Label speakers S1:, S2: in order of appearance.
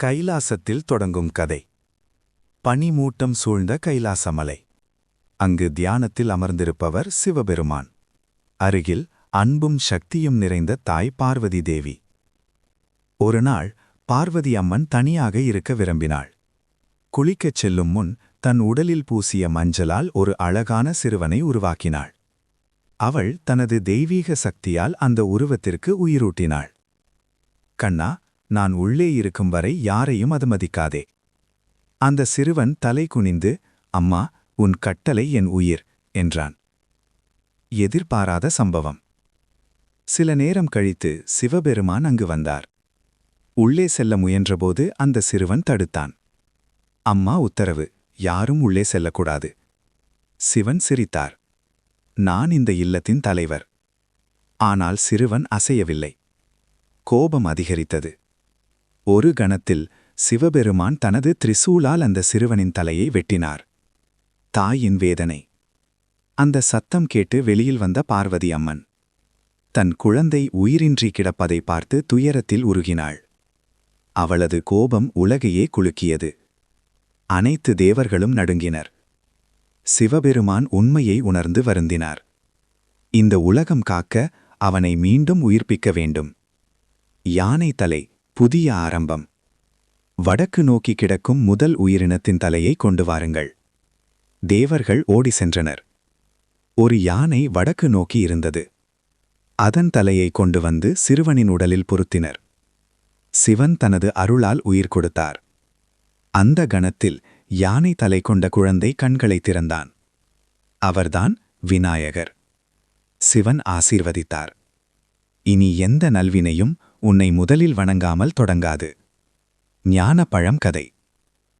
S1: கைலாசத்தில் தொடங்கும் கதை. பனிமூட்டம் சூழ்ந்த கைலாசமலை. அங்கு தியானத்தில் அமர்ந்திருப்பவர் சிவபெருமான். அருகில் அன்பும் சக்தியும் நிறைந்த தாய் பார்வதி தேவி. ஒரு நாள் பார்வதி அம்மன் தனியாக இருக்க விரும்பினாள். குளிக்கச் செல்லும் முன் தன் உடலில் பூசிய மஞ்சளால் ஒரு அழகான சிறுவனை உருவாக்கினாள். அவள் தனது தெய்வீக சக்தியால் அந்த உருவத்திற்கு உயிரூட்டினாள். கண்ணா நான் உள்ளே இருக்கும் வரை யாரையும் அதுமதிக்காதே. அந்த சிறுவன் தலை குனிந்து அம்மா உன் கட்டளை என் உயிர் என்றான். எதிர்பாராத சம்பவம். சில நேரம் கழித்து சிவபெருமான் அங்கு வந்தார். உள்ளே செல்ல முயன்றபோது அந்த சிறுவன் தடுத்தான். அம்மா உத்தரவு. யாரும் உள்ளே செல்லக்கூடாது. சிவன் சிரித்தார். நான் இந்த இல்லத்தின் தலைவர். ஆனால் சிறுவன் அசையவில்லை. கோபம் அதிகரித்தது. ஒரு கணத்தில் சிவபெருமான் தனது திரிசூலால் அந்த சிறுவனின் தலையை வெட்டினார். தாயின் வேதனை. அந்த சத்தம் கேட்டு வெளியில் வந்த பார்வதி அம்மன். தன் குழந்தை உயிரின்றி கிடப்பதை பார்த்து துயரத்தில் உருகினாள். அவளது கோபம் உலகையே குலுக்கியது. அனைத்து தேவர்களும் நடுங்கினர். சிவபெருமான் உண்மையை உணர்ந்து வருந்தினார். இந்த உலகம் காக்க அவனை மீண்டும் உயிர்ப்பிக்க வேண்டும். யானை தலை புதிய ஆரம்பம். வடக்கு நோக்கி கிடக்கும் முதல் உயிரினத்தின் தலையை கொண்டு வாருங்கள். தேவர்கள் ஓடி சென்றனர். ஒரு யானை வடக்கு நோக்கி இருந்தது. அதன் தலையை கொண்டு வந்து சிறுவனின் உடலில் பொருத்தினர். சிவன் தனது அருளால் உயிர் கொடுத்தார். அந்த கணத்தில் யானை தலை கொண்ட குழந்தை கண்களை திறந்தான். அவர்தான் விநாயகர். சிவன் ஆசீர்வதித்தார். இனி எந்த நல்வினையும் உன்னை முதலில் வணங்காமல் தொடங்காது. ஞானப்பழம் கதை.